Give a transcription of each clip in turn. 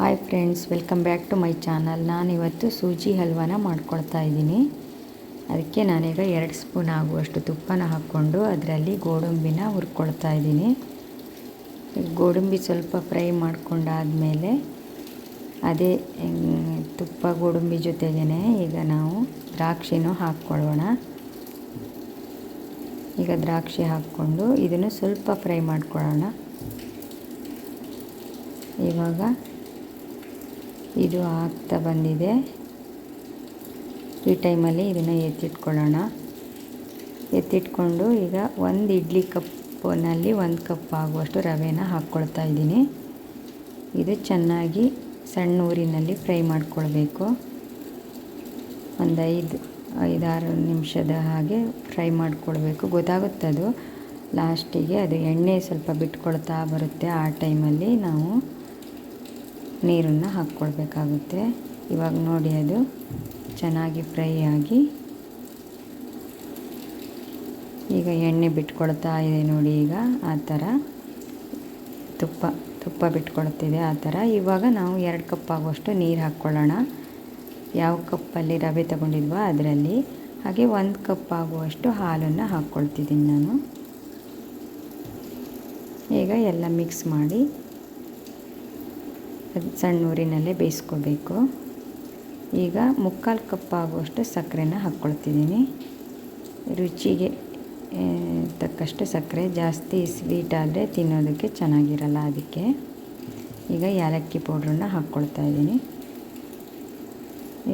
Hi friends welcome back to my channel ನಾನಿವತ್ತು ಸೂಜಿ ಹಲ್ವಾನ ಮಾಡ್ಕೊಳ್ತಾ ಇದ್ದೀನಿ. ಅದಕ್ಕೆ ನಾನೀಗ ಎರಡು ಸ್ಪೂನ್ ಆಗುವಷ್ಟು ತುಪ್ಪನ ಹಾಕ್ಕೊಂಡು ಅದರಲ್ಲಿ ಗೋಡಂಬಿನ ಹುರ್ಕೊಳ್ತಾ ಇದ್ದೀನಿ. ಗೋಡಂಬಿ ಸ್ವಲ್ಪ ಫ್ರೈ ಮಾಡಿಕೊಂಡಾದಮೇಲೆ ಅದೇ ತುಪ್ಪ ಗೋಡಂಬಿ ಜೊತೆಗೇ ಈಗ ನಾವು ದ್ರಾಕ್ಷಿನೂ ಹಾಕ್ಕೊಳ್ಳೋಣ ಈಗ ದ್ರಾಕ್ಷಿ ಹಾಕ್ಕೊಂಡು ಇದನ್ನು ಸ್ವಲ್ಪ ಫ್ರೈ ಮಾಡ್ಕೊಳ್ಳೋಣ. ಇವಾಗ ಇದು ಆಗ್ತಾ ಬಂದಿದೆ. ಈ ಟೈಮಲ್ಲಿ ಇದನ್ನು ಎತ್ತಿಟ್ಕೊಳ್ಳೋಣ. ಎತ್ತಿಟ್ಕೊಂಡು ಈಗ ಒಂದು ಇಡ್ಲಿ ಕಪ್ಪಿನಲ್ಲಿ ಒಂದು ಕಪ್ ಆಗುವಷ್ಟು ರವೆನ ಹಾಕ್ಕೊಳ್ತಾ ಇದ್ದೀನಿ. ಇದು ಚೆನ್ನಾಗಿ ಸಣ್ಣ ಊರಿನಲ್ಲಿ ಫ್ರೈ ಮಾಡ್ಕೊಳ್ಬೇಕು. ಒಂದು ಐದು, ಐದಾರು ನಿಮಿಷದ ಹಾಗೆ ಫ್ರೈ ಮಾಡ್ಕೊಳ್ಬೇಕು. ಅದು. ಲಾಸ್ಟಿಗೆ ಅದು ಎಣ್ಣೆ ಸ್ವಲ್ಪ ಬಿಟ್ಕೊಳ್ತಾ ಬರುತ್ತೆ ಆ ಟೈಮಲ್ಲಿ ನಾವು. ನೀರನ್ನು ಹಾಕ್ಕೊಳ್ಬೇಕಾಗುತ್ತೆ. ಇವಾಗ ನೋಡಿ ಅದು ಚೆನ್ನಾಗಿ ಫ್ರೈ ಆಗಿ. ಈಗ ಎಣ್ಣೆ ಬಿಟ್ಕೊಳ್ತಾ ಇದೆ ನೋಡಿ ಈಗ, ಆ ಥರ. ತುಪ್ಪ ತುಪ್ಪ ಬಿಟ್ಕೊಳ್ತಿದೆ ಆ ಥರ. ಇವಾಗ ನಾವು ಎರಡು ಕಪ್ ಆಗುವಷ್ಟು ನೀರು ಹಾಕ್ಕೊಳ್ಳೋಣ. ಯಾವ ಕಪ್ಪಲ್ಲಿ ರವೆ ತಗೊಂಡಿದ್ವೋ ಅದರಲ್ಲಿ. ಹಾಗೆ ಒಂದು ಕಪ್ ಆಗುವಷ್ಟು ಹಾಲನ್ನು ಹಾಕ್ಕೊಳ್ತಿದ್ದೀನಿ ನಾನು. ಈಗ ಎಲ್ಲ ಮಿಕ್ಸ್ ಮಾಡಿ ಸಣ್ಣ ಊರಿನಲ್ಲೇ ಬೇಯಿಸ್ಕೋಬೇಕು. ಈಗ ಮುಕ್ಕಾಲು ಕಪ್ ಆಗುವಷ್ಟು ಸಕ್ಕರೆನ ಹಾಕ್ಕೊಳ್ತಿದ್ದೀನಿ. ರುಚಿಗೆ ತಕ್ಕಷ್ಟು ಸಕ್ಕರೆ ಜಾಸ್ತಿ ಸ್ವೀಟ್ ಆದರೆ ತಿನ್ನೋದಕ್ಕೆ ಚೆನ್ನಾಗಿರಲ್ಲ ಅದಕ್ಕೆ. ಈಗ ಏಲಕ್ಕಿ ಪೌಡ್ರನ್ನ ಹಾಕ್ಕೊಳ್ತಾ ಇದ್ದೀನಿ.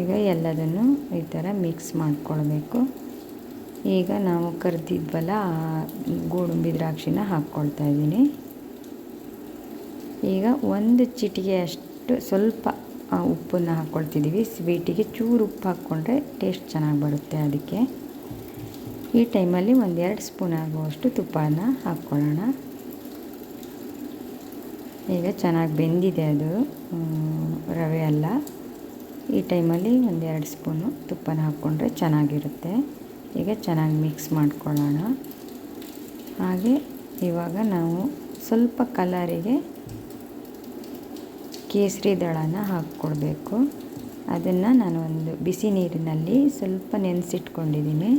ಈಗ ಎಲ್ಲದನ್ನು ಈ ಥರ ಮಿಕ್ಸ್ ಮಾಡ್ಕೊಳ್ಬೇಕು. ಈಗ ನಾವು ಕರೆದಿದ್ವಲ್ಲ ಗೋಡಂಬಿ ದ್ರಾಕ್ಷಿನ ಹಾಕ್ಕೊಳ್ತಾ ಇದ್ದೀನಿ. ಈಗ ಒಂದು ಚಿಟಿಗೆ ಅಷ್ಟು ಸ್ವಲ್ಪ ಉಪ್ಪನ್ನು ಹಾಕ್ಕೊಳ್ತಿದ್ದೀವಿ ಸ್ವೀಟಿಗೆ ಚೂರು ಉಪ್ಪು ಹಾಕ್ಕೊಂಡ್ರೆ ಟೇಸ್ಟ್ ಚೆನ್ನಾಗಿ ಬರುತ್ತೆ ಅದಕ್ಕೆ. ಈ ಟೈಮಲ್ಲಿ ಒಂದೆರಡು ಸ್ಪೂನ್ ಆಗುವಷ್ಟು ತುಪ್ಪನ ಹಾಕ್ಕೊಳ್ಳೋಣ. ಈಗ ಚೆನ್ನಾಗಿ ಬೆಂದಿದೆ ಅದು ರವೆ ಅಲ್ಲ. ಈ ಟೈಮಲ್ಲಿ ಒಂದೆರಡು ಸ್ಪೂನು ತುಪ್ಪನ ಹಾಕ್ಕೊಂಡ್ರೆ ಚೆನ್ನಾಗಿರುತ್ತೆ. ಈಗ ಚೆನ್ನಾಗಿ ಮಿಕ್ಸ್ ಮಾಡ್ಕೊಳ್ಳೋಣ. ಹಾಗೆ ಇವಾಗ ನಾವು ಸ್ವಲ್ಪ ಕಲರಿಗೆ ಕೇಸರಿ ದಳನ ಹಾಕ್ಕೊಳ್ಬೇಕು ಅದನ್ನು ನಾನು ಒಂದು ಬಿಸಿ ನೀರಿನಲ್ಲಿ ಸ್ವಲ್ಪ ನೆನೆಸಿಟ್ಕೊಂಡಿದ್ದೀನಿ.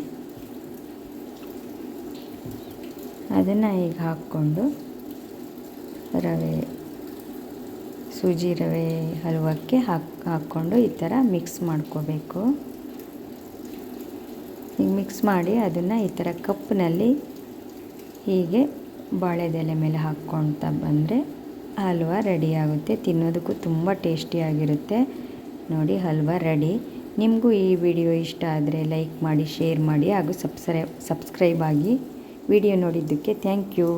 ಅದನ್ನು ಈಗ ಹಾಕ್ಕೊಂಡು ರವೆ, ಸೂಜಿ ರವೆ ಹಲ್ವಕ್ಕೆ ಹಾಕಿ, ಹಾಕ್ಕೊಂಡು ಈ ಥರ ಮಿಕ್ಸ್ ಮಾಡ್ಕೋಬೇಕು. ಈಗ ಮಿಕ್ಸ್ ಮಾಡಿ ಅದನ್ನು ಈ ಥರ ಕಪ್ನಲ್ಲಿ ಹೀಗೆ ಬಾಳೆದೆಲೆ ಮೇಲೆ ಹಾಕ್ಕೊಳ್ತಾ ಬಂದರೆ ಹಲ್ವ ರೆಡಿ ಆಗುತ್ತೆ. ತಿನ್ನೋದಕ್ಕೂ ತುಂಬ ಟೇಸ್ಟಿಯಾಗಿರುತ್ತೆ ನೋಡಿ, ಹಲ್ವ ರೆಡಿ. ನಿಮಗೂ ಈ ವಿಡಿಯೋ ಇಷ್ಟ ಆದರೆ ಲೈಕ್ ಮಾಡಿ, ಶೇರ್ ಮಾಡಿ ಹಾಗೂ ಸಬ್ಸ್ಕ್ರೈಬ್ ಸಬ್ಸ್ಕ್ರೈಬ್ ಆಗಿ ವಿಡಿಯೋ ನೋಡಿದ್ದಕ್ಕೆ ಥ್ಯಾಂಕ್ ಯು.